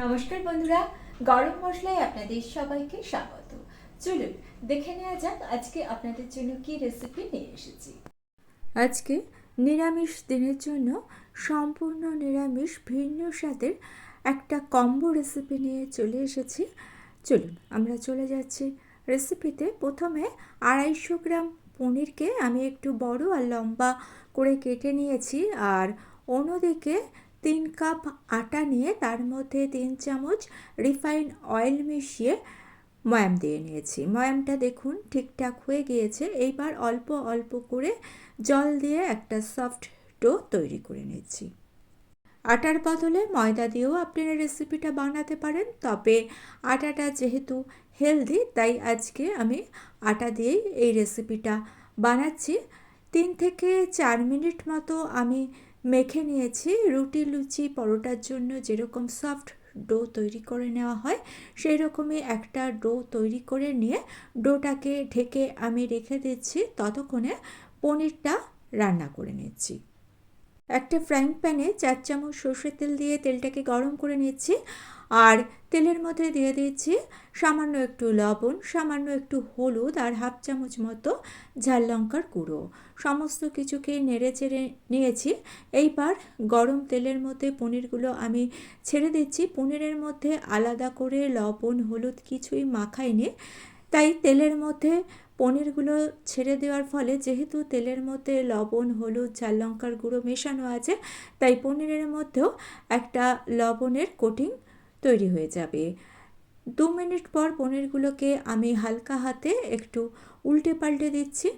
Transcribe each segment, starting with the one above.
নমস্কার বন্ধুরা গরম মশলায় আপনাদের সবাইকে স্বাগত। চলুন, দেখে নেওয়া যাক আজকে আপনাদের জন্য কি রেসিপি নিয়ে এসেছি। আজকে নিরামিষ দিনের জন্য সম্পূর্ণ নিরামিষ ভিন্ন স্বাদের একটা কম্বো রেসিপি নিয়ে চলে এসেছি। চলুন, আমরা চলে যাচ্ছি। রেসিপিতে প্রথমে আড়াইশো গ্রাম পনিরকে আমি একটু বড় আর লম্বা করে কেটে নিয়েছি আর অন্যদিকে তিন কাপ আটা নিয়ে তার মধ্যে তিন চামচ রিফাইন অয়েল মিশিয়ে ময়াম দিয়ে নিয়েছি। ময়ামটা দেখুন ঠিকঠাক হয়ে গিয়েছে। এইবার অল্প অল্প করে জল দিয়ে একটা সফট ডো তৈরি করে নিচ্ছি। আটার বদলে ময়দা দিয়েও আপনারা রেসিপিটা বানাতে পারেন, তবে আটাটা যেহেতু হেলদি, তাই আজকে আমি আটা দিয়েই এই রেসিপিটা বানাচ্ছি। তিন থেকে চার মিনিট মতো আমি মেখে নিয়েছি। রুটি, লুচি, পরোটার জন্য যেরকম সফট ডো তৈরি করে নেওয়া হয় সেই রকমই একটা ডো তৈরি করে নিয়ে ডোটাকে ঢেকে আমি রেখে দিচ্ছি। ততক্ষণে পনিরটা রান্না করে নিচ্ছি। একটা ফ্রাইং প্যানে চার চামচ সর্ষের তেল দিয়ে তেলটাকে গরম করে নিচ্ছি আর তেলের মধ্যে দিয়ে দিচ্ছি সামান্য একটু লবণ, সামান্য একটু হলুদ আর হাফ চামচ মতো ঝাল লঙ্কার গুঁড়ো। সমস্ত কিছুকে নেড়ে চেড়ে নিয়েছি। এইবার গরম তেলের মধ্যে পনিরগুলো আমি ছেড়ে দিচ্ছি। পনিরের মধ্যে আলাদা করে লবণ, হলুদ কিছুই মাখাইনি। তাই তেলের মধ্যে পনিরগুলো ছেড়ে দেওয়ার ফলে যেহেতু তেলের মধ্যে লবণ, হলুদ ঝাল লঙ্কার গুঁড়ো মেশানো আছে, তাই পনিরের মধ্যেও একটা লবণের কোটিং তৈরি হয়ে যাবে। দু মিনিট পর পনিরগুলোকে আমি হালকা হাতে একটু উল্টে পাল্টে দিচ্ছি।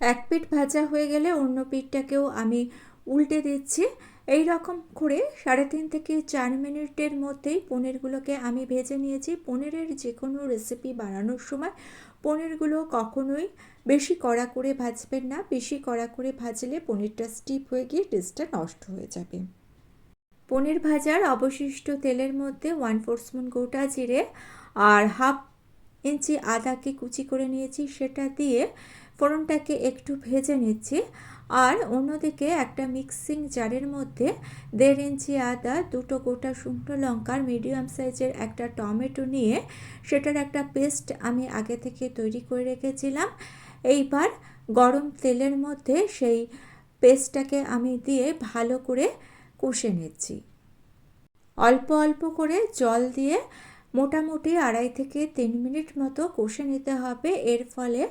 এক পিঠ ভাজা হয়ে গেলে অন্য পিঠটাকেও আমি উল্টে দিচ্ছি। এই রকম করে সাড়ে তিন থেকে চার মিনিটের মধ্যেই পনিরগুলোকে আমি ভেজে নিয়েছি। পনিরের যে কোনো রেসিপি বানানোর সময় পনিরগুলো কখনোই বেশি কড়া করে ভাজবেন না। বেশি কড়া করে ভাজলে পনিরটা স্টিপ হয়ে গিয়ে টেস্টটা নষ্ট হয়ে যাবে। পনির ভাজার অবশিষ্ট তেলের মধ্যে ওয়ান ফোর স্পুন গোটা জিরে আর হাফ ইঞ্চি আদাকে কুচি করে নিয়েছি, সেটা দিয়ে ফোড়নটাকে একটু ভেজে নিচ্ছি। আর অন্যদিকে একটা মিক্সিং জারের মধ্যে দেড় ইঞ্চি আদা, দুটো গোটা শুকনো লঙ্কার মিডিয়াম সাইজের একটা টমেটো নিয়ে সেটার একটা পেস্ট আমি আগে থেকে তৈরি করে রেখেছিলাম। এইবার গরম তেলের মধ্যে সেই পেস্টটাকে আমি দিয়ে ভালো করে কষে নিচ্ছি। অল্প অল্প করে জল দিয়ে মোটামুটি আড়াই থেকে তিন মিনিট মতো কষে নিতে হবে। এর ফলে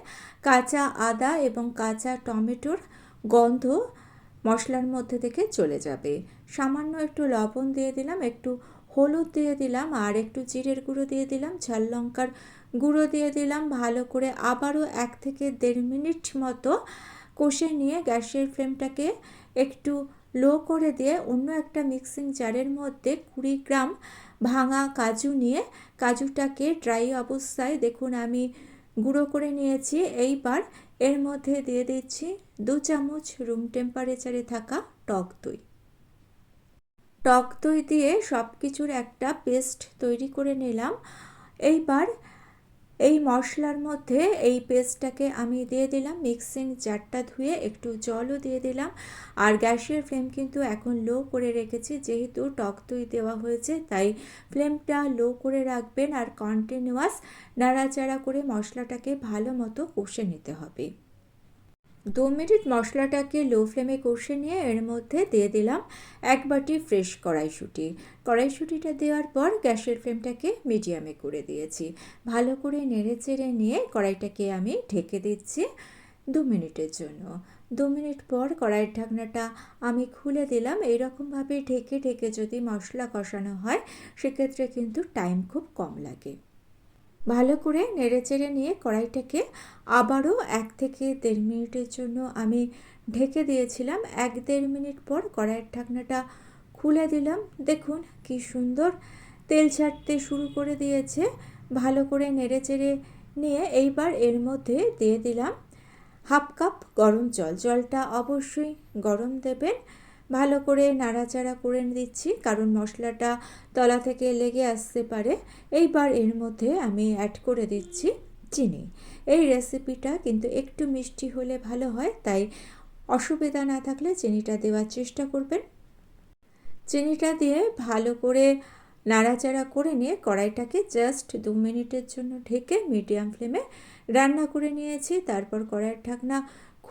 কাঁচা আদা এবং কাঁচা টমেটোর গন্ধ মশলার মধ্যে থেকে চলে যাবে। সামান্য একটু লবণ দিয়ে দিলাম, একটু হলুদ দিয়ে দিলাম আর একটু জিরের গুঁড়ো দিয়ে দিলাম, ঝাল লঙ্কার গুঁড়ো দিয়ে দিলাম। ভালো করে আবারও এক থেকে দেড় মিনিট মতো কষে নিয়ে গ্যাসের ফ্লেমটাকে একটু লো করে দিয়ে অন্য একটা মিক্সিং জারের মধ্যে কুড়ি গ্রাম ভাঙা কাজু নিয়ে কাজুটাকে ড্রাই অবস্থায় দেখুন আমি গুঁড়ো করে নিয়েছি। এইবার এর মধ্যে দিয়ে দিচ্ছি দু চামচ রুম টেম্পারেচারে থাকা টক দই। টক দই দিয়ে সব কিছুর একটা পেস্ট তৈরি করে নিলাম। এইবার এই মশলার মধ্যে এই পেস্টটাকে আমি দিয়ে দিলাম। মিক্সিং জারটা ধুয়ে একটু জলও দিয়ে দিলাম। আর গ্যাসের ফ্লেম কিন্তু এখন লো করে রেখেছি। যেহেতু টক দই দেওয়া হয়েছে, তাই ফ্লেমটা লো করে রাখবেন। আর কন্টিনিউয়াস নাড়াচাড়া করে মশলাটাকে ভালো মতো কষে নিতে হবে। দু মিনিট মশলাটাকে লো ফ্লেমে কষে নিয়ে এর মধ্যে দিয়ে দিলাম এক বাটি ফ্রেশ কড়াইশুঁটি। কড়াইশুঁটিটা দেওয়ার পর গ্যাসের ফ্লেমটাকে মিডিয়ামে করে দিয়েছি। ভালো করে নেড়ে চেড়ে নিয়ে কড়াইটাকে আমি ঢেকে দিচ্ছি দু মিনিটের জন্য। দু মিনিট পর কড়াইয়ের ঢাকনাটা আমি খুলে দিলাম। এইরকমভাবে ঢেকে ঢেকে যদি মশলা কষানো হয়, সেক্ষেত্রে কিন্তু টাইম খুব কম লাগে। ভালো করে নেড়ে চেড়ে নিয়ে কড়াইটাকে আবারও এক থেকে দেড় মিনিটের জন্য আমি ঢেকে দিয়েছিলাম। এক দেড় মিনিট পর কড়াইয়ের ঢাকনাটা খুলে দিলাম। দেখুন কি সুন্দর তেল ছাড়তে শুরু করে দিয়েছে। ভালো করে নেড়ে চেড়ে নিয়ে এইবার এর মধ্যে দিয়ে দিলাম হাফ কাপ গরম জল। জলটা অবশ্যই গরম দেবেন। ভালো করে নাড়াচাড়া করে দিচ্ছি, কারণ মশলাটা তলা থেকে লেগে আসতে পারে। এইবার এর মধ্যে আমি অ্যাড করে দিচ্ছি চিনি। এই রেসিপিটা কিন্তু একটু মিষ্টি হলে ভালো হয়, তাই অসুবিধা না থাকলে চিনিটা দেওয়ার চেষ্টা করবেন। চিনিটা দিয়ে ভালো করে নাড়াচাড়া করে নিয়ে কড়াইটাকে জাস্ট দু মিনিটের জন্য ঢেকে মিডিয়াম ফ্লেমে রান্না করে নিয়েছি। তারপর কড়াইয়ের ঢাকনা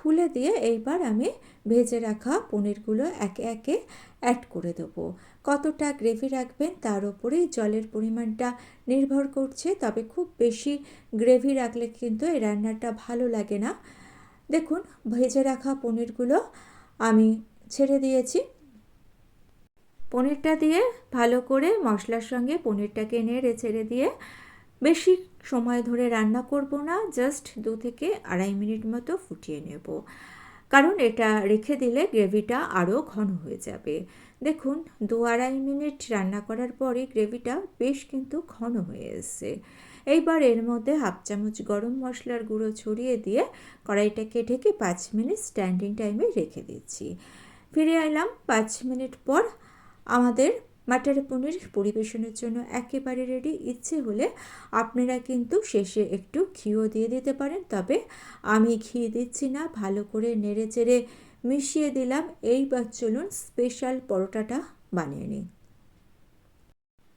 খুলে দিয়ে এইবার আমি ভেজে রাখা পনিরগুলো একে একে অ্যাড করে দেবো। কতটা গ্রেভি রাখবেন তার ওপরেই জলের পরিমাণটা নির্ভর করছে, তবে খুব বেশি গ্রেভি রাখলে কিন্তু এই রান্নাটা ভালো লাগে না। দেখুন, ভেজে রাখা পনিরগুলো আমি ছেড়ে দিয়েছি। পনিরটা দিয়ে ভালো করে মশলার সঙ্গে পনিরটাকে নেড়ে ছেড়ে দিয়ে বেশি সময় ধরে রান্না করব না জাস্ট দু থেকে আড়াই মিনিট মতো ফুটিয়ে নেব। কারণ এটা রেখে দিলে গ্রেভিটা আরও ঘন হয়ে যাবে। দেখুন, দু আড়াই মিনিট রান্না করার পরে গ্রেভিটা বেশ কিন্তু ঘন হয়ে এসছে। এইবার এর মধ্যে হাফ চামচ গরম মশলার গুঁড়ো ছড়িয়ে দিয়ে কড়াইটাকে ঢেকে পাঁচ মিনিট স্ট্যান্ডিং টাইমে রেখে দিচ্ছি। ফিরে এলাম পাঁচ মিনিট পর আমাদের মাটার পনির পরিবেশনের জন্য একেবারে রেডি ইচ্ছে হলে আপনারা কিন্তু শেষে একটু ঘিও দিয়ে দিতে পারেন, তবে আমি ঘি দিচ্ছি না, ভালো করে নেড়ে চেড়ে মিশিয়ে দিলাম। এইবার চলুন স্পেশাল পরোটাটা বানিয়ে নিই।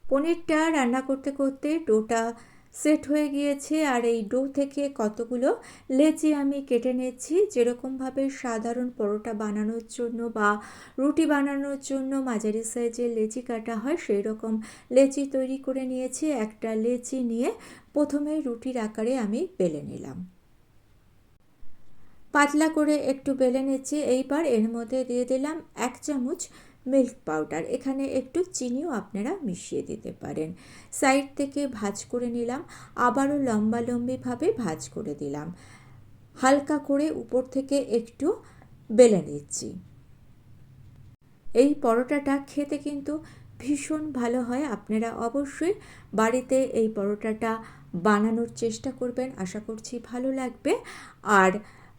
পনিরটা রান্না করতে করতে ডোটা সেট হয়ে গিয়েছে আর এই ডো থেকে কতগুলো লেচি আমি কেটে নিচ্ছি। যেরকমভাবে সাধারণ পরোটা বানানোর জন্য বা রুটি বানানোর জন্য মাঝারি সাইজের লেচি কাটা হয় সেই রকম লেচি তৈরি করে নিয়েছি। একটা লেচি নিয়ে প্রথমে রুটির আকারে আমি বেলে নিলাম। পাতলা করে একটু বেলে নিচ্ছি। এইবার এর মধ্যে দিয়ে দিলাম এক চামচ মিল্ক পাউডার। এখানে একটু চিনিও আপনারা মিশিয়ে দিতে পারেন। সাইড থেকে ভাজ করে নিলাম। আবারও লম্বা লম্বিভাবে ভাজ করে দিলাম। হালকা করে উপর থেকে একটু বেলে নিচ্ছি। এই পরোটাটা খেতে কিন্তু ভীষণ ভালো হয়। আপনারা অবশ্যই বাড়িতে এই পরোটাটা বানানোর চেষ্টা করবেন। আশা করছি ভালো লাগবে। আর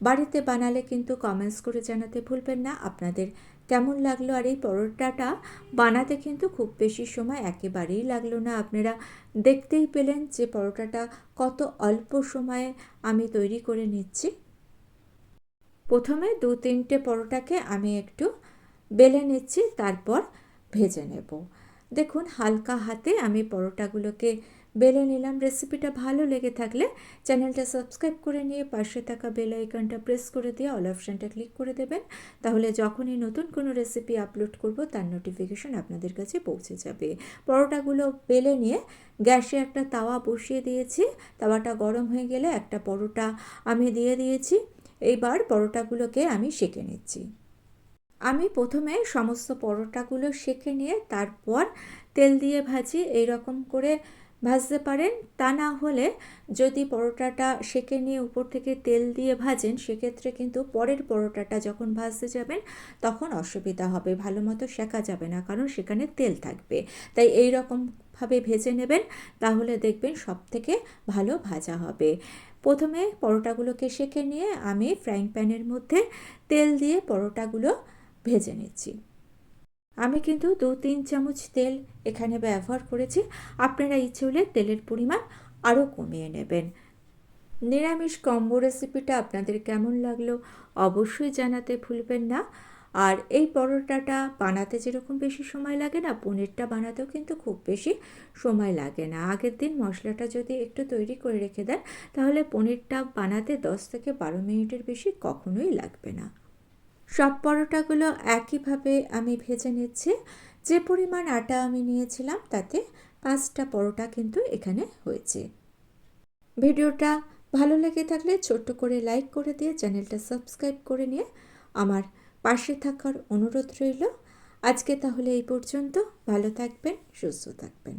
বাড়িতে বানালে কিন্তু কমেন্টস করে জানাতে ভুলবেন না। আপনাদের কেমন লাগল? আর এই পরোটাটা বানাতে কিন্তু খুব বেশি সময় একেবারেই লাগল না। আপনারা দেখতেই পেলেন যে পরোটাটা কত অল্প সময়ে আমি তৈরি করে নিচ্ছি। প্রথমে দু তিনটে পরোটাকে আমি একটু বেলে নিচ্ছি, তারপর ভেজে নেব। দেখুন, হালকা হাতে আমি পরোটাগুলোকে বেলে নিলাম রেসিপিটা ভালো লেগে থাকলে চ্যানেলটা সাবস্ক্রাইব করে নিয়ে পাশে থাকা বেল আইকনটা প্রেস করে দিয়ে অল অপশানটা ক্লিক করে দেবেন। তাহলে যখনই নতুন কোনো রেসিপি আপলোড করব, তার নোটিফিকেশন আপনাদের কাছে পৌঁছে যাবে। পরোটাগুলো বেলে নিয়ে গ্যাসে একটা তাওয়া বসিয়ে দিয়েছি। তাওয়াটা গরম হয়ে গেলে একটা পরোটা আমি দিয়ে দিয়েছি। এইবার পরোটাগুলোকে আমি সেঁকে নিচ্ছি। আমি প্রথমে সমস্ত পরোটাগুলো সেঁকে নিয়ে তারপর তেল দিয়ে ভাজি। এই রকম করে ভাজতে পারেন। তা না হলে যদি পরোটাটা সেঁকে নিয়ে উপর থেকে তেল দিয়ে ভাজেন, সেক্ষেত্রে কিন্তু পরের পরোটাটা যখন ভাজতে যাবেন, তখন অসুবিধা হবে। ভালো মতো শেখা যাবে না, কারণ সেখানে তেল থাকবে। তাই এই রকমভাবে ভেজে নেবেন, তাহলে দেখবেন সব থেকে ভালো ভাজা হবে। প্রথমে পরোটাগুলোকে সেঁকে নিয়ে আমি ফ্রাইং প্যানের মধ্যে তেল দিয়ে পরোটাগুলো ভেজে নিচ্ছি। আমি কিন্তু দু তিন চামচ তেল এখানে ব্যবহার করেছি। আপনারা ইচ্ছে হলে তেলের পরিমাণ আরও কমিয়ে নেবেন। নিরামিষ কম্বো রেসিপিটা আপনাদের কেমন লাগল অবশ্যই জানাতে ভুলবেন না। আর এই পরোটাটা বানাতে যেরকম বেশি সময় লাগে না, পনিরটা বানাতেও কিন্তু খুব বেশি সময় লাগে না। আগের দিন মশলাটা যদি একটু তৈরি করে রেখে দেন, তাহলে পনিরটা বানাতে দশ থেকে বারো মিনিটের বেশি কখনোই লাগবে না। সব পরোটাগুলো একইভাবে আমি ভেজে নিচ্ছি। যে পরিমাণ আটা আমি নিয়েছিলাম, তাতে পাঁচটা পরোটা কিন্তু এখানে হয়েছে। ভিডিওটা ভালো লেগে থাকলে ছোট্ট করে লাইক করে দিয়ে চ্যানেলটা সাবস্ক্রাইব করে নিয়ে আমার পাশে থাকার অনুরোধ রইল। আজকে তাহলে এই পর্যন্ত। ভালো থাকবেন, সুস্থ থাকবেন।